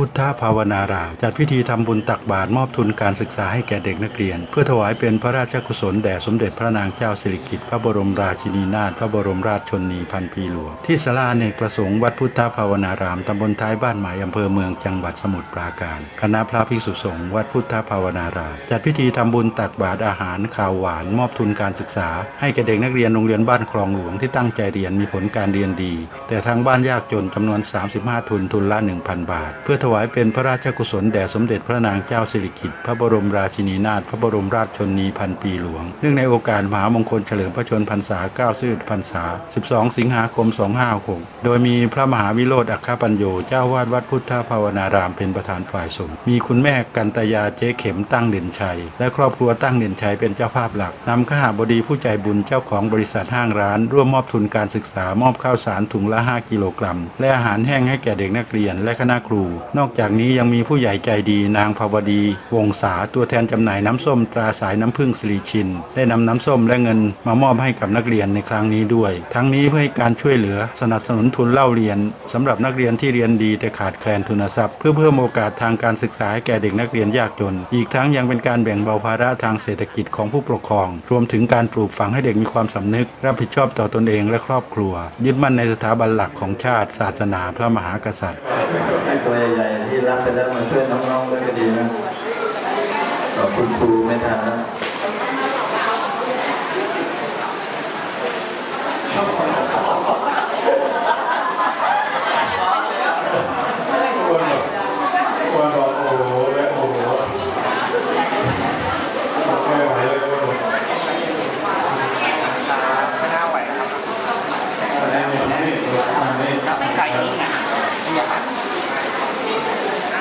พุทธภาวนาราม จัดพิธีทำบุญตักบาตรมอบทุนการศึกษาให้แก่เด็กนักเรียน เพื่อถวายเป็นพระราชกุศลแด่สมเด็จพระนางเจ้าสิริกิติ์พระบรมราชินีนาถพระบรมราชชนนีพันปีหลวงที่ศาลาเนกประสงค์วัดพุทธภาวนาราม ตำบลท้ายบ้านหมายอำเภอเมืองจังหวัดสมุทรปราการ คณะพระภิกษุสงฆ์วัดพุทธภาวนาราม จัดพิธีทำบุญตักบาตรอาหารข้าวหวาน มอบทุนการศึกษา ให้แก่เด็กนักเรียนโรงเรียนบ้านคลองหลวงที่ตั้งใจเรียนมีผลการเรียนดี แต่ทางบ้านยากจนจำนวน 35 ทุนทุนละ 1,000 บาท เพื่อถวายเป็นพระราชกุศลแด่สมเด็จพระนางเจ้าสิริกิติ์พระบรมราชินีนาถพระบรมราชชนนีพันปีหลวง เนื่องในโอกาสมหามงคลเฉลิมพระชนพรรษา9สิบพรรษา 12 สิงหาคม 256 โดยมีพระมหาวิโรธอัคคปัญโยเจ้าวาดวัดพุทธภาวนารามเป็นประธานฝ่ายสงฆ์มีคุณแม่กันตยาเจ๊เข็มตั้งเด่นชัย และครอบครัวตั้งเด่นชัยเป็นเจ้าภาพหลักนำข้าบดีผู้ใจบุญเจ้าของบริษัทห้างร้าน ร่วมมอบทุนการศึกษามอบข้าวสารถุงละ 5 กิโลกรัม และอาหารแห้งให้แก่เด็กนักเรียนและคณะครูนอกจากนี้ยังมีผู้ใหญ่ใจดีนางภาวดี วงศาตัวแทนจำหน่ายน้ำส้มตราสายน้ำผึ้งสริชิน ได้นำน้ำส้มและเงินมามอบให้กับนักเรียนในครั้งนี้ด้วย ทั้งนี้เพื่อให้การช่วยเหลือสนับสนุนทุนเล่าเรียนสำหรับนักเรียนที่เรียนดีแต่ขาดแคลนทุนทรัพย์ เพื่อเพิ่มโอกาสทางการศึกษาให้แก่เด็กนักเรียนยากจน อีกทั้งยังเป็นการแบ่งเบาภาระทางเศรษฐกิจของผู้ปกครอง รวมถึงการปลูกฝังให้เด็กมีความสำนึก รับผิดชอบต่อตนเองและครอบครัว ยึดมั่นในสถาบันหลักของชาติ ศาสนาพระมหากษัตริย์ให้ตัวใหญ่ๆที่รับไปแล้วมาช่วยน้องๆด้วยก็ดีนะขอบคุณครูไม่ทันนะ คนบอกโอ้โหและโอ้โหไม่ไหวเลยคนบอกอันนี้อันนี้อันนี้ ไก่นี่นะ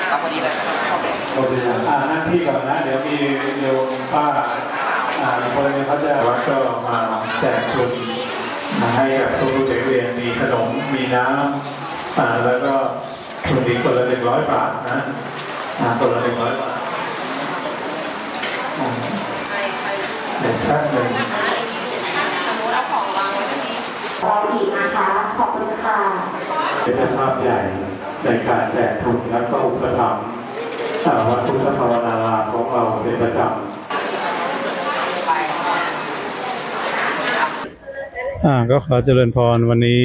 ครับพอดีเลย โอเคอ่านั่งที่ก่อนนะ เดี๋ยวมีโยมป้า อ่าอีกคนนึงเขาจะวัดก็มาแจกทุนมาให้กับทุกเด็กเรียนมีขนมมีน้ำแล้วก็ทุนอีกคนละหนึ่งร้อยบาทนะคนละหนึ่งร้อยบาทอ่าเดี๋ยวแป๊บหนึ่งเราอีนะคะขอบคุณค่ะเป็นภาพใหญ่ในการแจกทุนและก็อุปถัมภ์อ่วัดพุทธภาวนารามของเราเป็นประจำ อ่าก็ขอเจริญพรวันนี้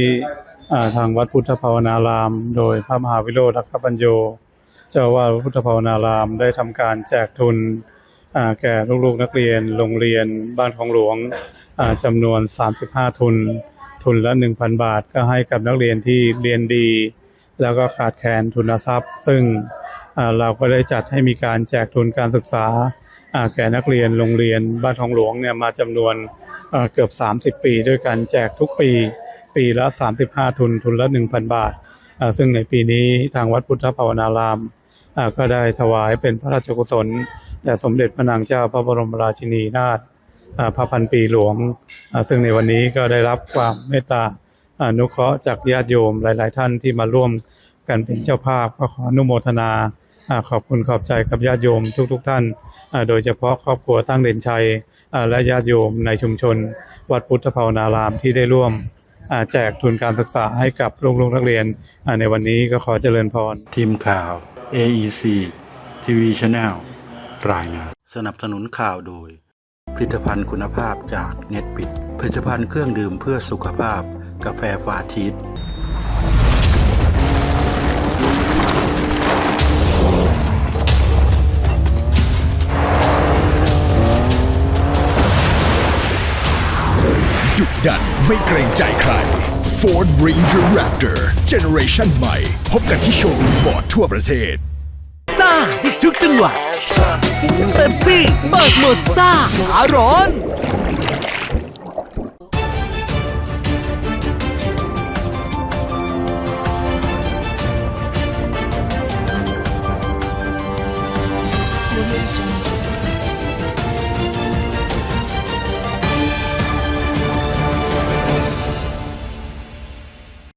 อ่าทางวัดพุทธภาวนาราม โดยพระมหาวิโรธอัคคปัญโย เจ้าวาสวัดพุทธภาวนารามได้ทำการแจกทุนอ่าแก่ลูกๆนักเรียนโรงเรียนบ้านของหลวงอ่าจำนวน 35 ทุน ทุนละ 1,000 บาท ก็ให้กับนักเรียนที่เรียนดี แล้วก็ขาดแคลนทุนทรัพย์ ซึ่งอ่าเราก็ได้จัดให้มีการแจกทุนการศึกษาอ่าแก่นักเรียนโรงเรียนบ้านทองหลวงเนี่ยมาจำนวน เอ่อเกือบ 30 ปีด้วยกันแจกทุกปี ปีละ 35 ทุนทุนละ 1,000 บาทอ่าซึ่งในปีนี้ทางวัดพุทธภาวนารามก็ได้ถวายเป็นพระราชกุศลแด่สมเด็จพระนางเจ้าพระบรมราชินีนาถพระพันปีหลวง ซึ่งในวันนี้ก็ได้รับความเมตตาอนุเคราะห์จากญาติโยมหลาย ๆ ท่านที่มาร่วมกันเป็นเจ้าภาพก็ขออนุโมทนาขอบคุณขอบใจกับญาติโยมทุก ๆ ท่าน โดยเฉพาะครอบครัวตั้งเด่นชัย และญาติโยมในชุมชน วัดพุทธภาวนารามที่ได้ร่วมอ่าแจกทุนการศึกษาให้กับลูกๆนักเรียนอ่าในวันนี้ก็ขอเจริญพร ทีมข่าว AEC TV Channel รายงาน สนับสนุนข่าวโดย ผลิตภัณฑ์คุณภาพจากเน็ตปิด ผลิตภัณฑ์เครื่องดื่มเพื่อสุขภาพ กาแฟฟาชีส ดันไม่เกรงใจใคร Ford Ranger Raptor Generation ใหม่ พบกันที่โชว์รูมบอร์ดทั่วประเทศซ่าอีกทุกจังหวะเต็มซี่เบิดหมดซ่าอร้อนเ